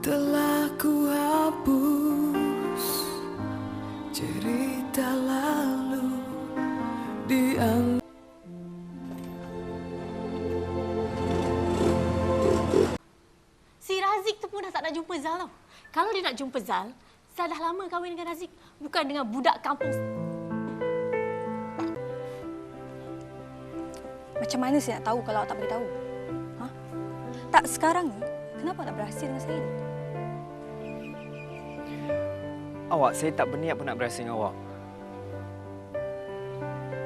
Telah ku hapus cerita lalu di Si Razik tu pun dah tak nak jumpa Zal tau. Kalau dia nak jumpa Zal, Zal dah lama kahwin dengan Razik. Bukan dengan budak kampung. Macam mana saya nak tahu kalau awak tak beritahu? Ha? Tak sekarang ni, kenapa tak berhasil dengan saya Awak, saya tak berniat pun nak berasa dengan awak.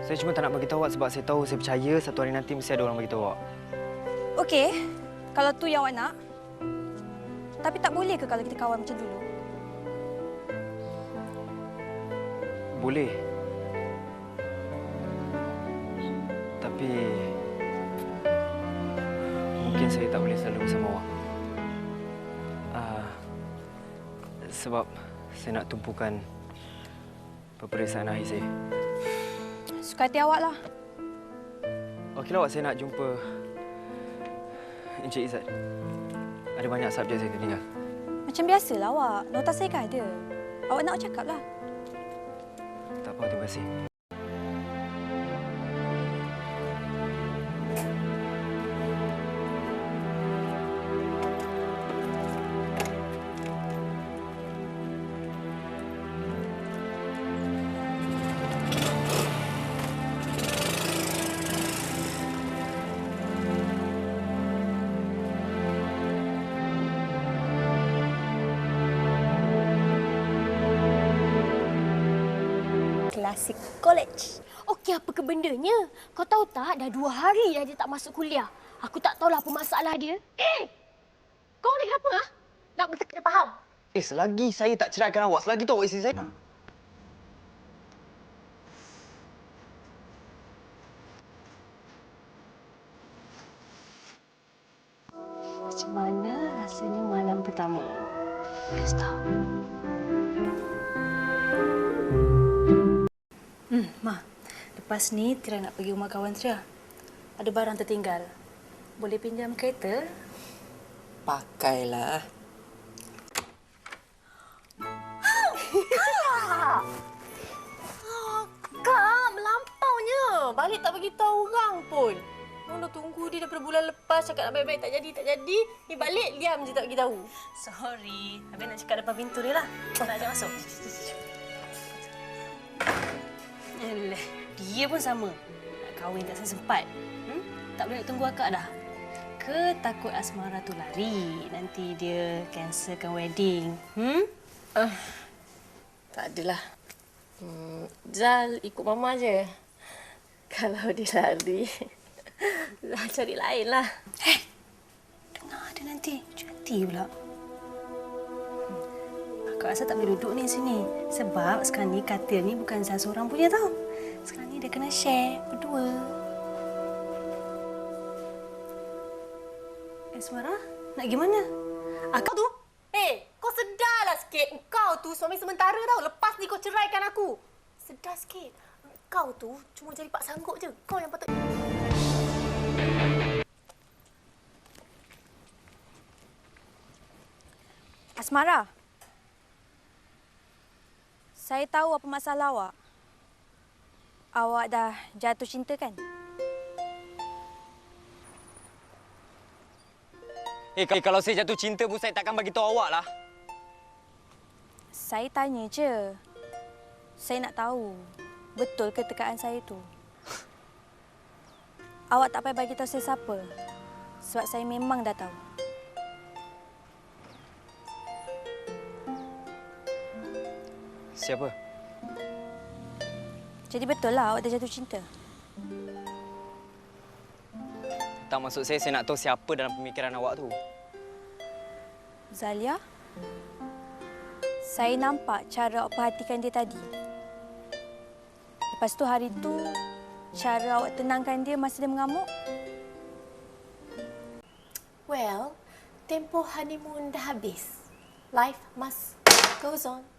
Saya cuma tak nak bagi tahu awak sebab saya tahu saya percaya satu hari nanti mesti ada orang bagi tahu awak. Okey, kalau tu yang awak nak. Tapi tak boleh ke kalau kita kawan macam dulu? Boleh. Tapi mungkin saya tak boleh selalu bersama awak. Uh, sebab saya nak tumpukan peperiksaan akhir saya. Suka hati awak lah. Okeylah awak, saya nak jumpa Encik Izzat. Ada banyak subjek saya tertinggal. Macam biasalah awak. Nota saya kan ada. Awak nak awak cakap lah. Tak apa, terima kasih. Klasik college. Okey, apa kebendanya? Kau tahu tak, dah dua hari dah dia tak masuk kuliah. Aku tak tahulah apa masalah dia. Eh! Kau ni kenapa? Ha? Nak betul kena faham. Eh, selagi saya tak ceraikan awak, selagi tu awak isteri saya. Macam mana rasanya malam pertama? Kasih tahu. Lepas ni Tira nak pergi rumah kawan Tira. Ada barang tertinggal. Boleh pinjam kereta? Pakailah. Kak, melampaunya. Balik tak bagi tahu orang pun. Mana tunggu dia daripada bulan lepas cakap nak baik-baik tak jadi, tak jadi. Ni balik diam je tak bagi tahu. Sorry. Habis nak cakap depan pintu dia lah. Tak ajak masuk. Alah, dia pun sama. Nak kahwin tak sempat. Hmm? Tak boleh nak tunggu akak dah. Ke takut asmara tu lari. Nanti dia cancelkan wedding. Hmm? Tak adalah. Hmm, Zal ikut mama je. Kalau dia lari, Zal cari lain lah. Dengar dia nanti. Cantik pula. Akak rasa tak boleh duduk ni sini. Sebab sekarang ni katil ni bukan Zah seorang punya tau. Sekarang ni dia kena share berdua. Eh, Suara? Nak gimana? Akak tu? Eh, kau sedarlah sikit. Engkau tu suami sementara tau. Lepas ni kau ceraikan aku. Sedar sikit. Engkau tu cuma jadi pak sanggup je. Kau yang patut... Asmara. Saya tahu apa masalah awak. Awak dah jatuh cinta kan? Eh, kalau saya jatuh cinta pun saya takkan bagi tahu awak lah. Saya tanya je. Saya nak tahu. Betul ke tekaan saya tu? Awak tak payah bagi tahu saya siapa. Sebab saya memang dah tahu. Siapa? Jadi betul lah awak dah jatuh cinta. Tak maksud saya, saya nak tahu siapa dalam pemikiran awak tu. Zalia, saya nampak cara awak perhatikan dia tadi. Lepas tu hari tu, cara awak tenangkan dia masa dia mengamuk. Well, tempoh honeymoon dah habis. Life must goes on.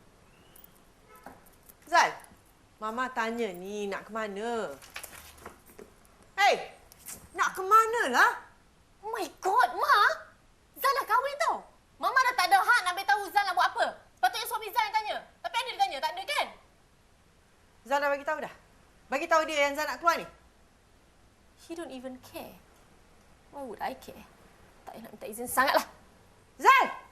Zal, Mama tanya ni nak ke mana? Hei, nak ke mana lah? Oh my God, Ma! Zal dah kahwin tau. Mama dah tak ada hak nak beritahu Zal nak buat apa. Patutnya suami Zal yang tanya. Tapi ada dia tanya, tak ada kan? Zal dah bagi tahu dah. Bagi tahu dia yang Zal nak keluar ni. He don't even care. Why would I care? Tak nak minta izin sangatlah. Zal!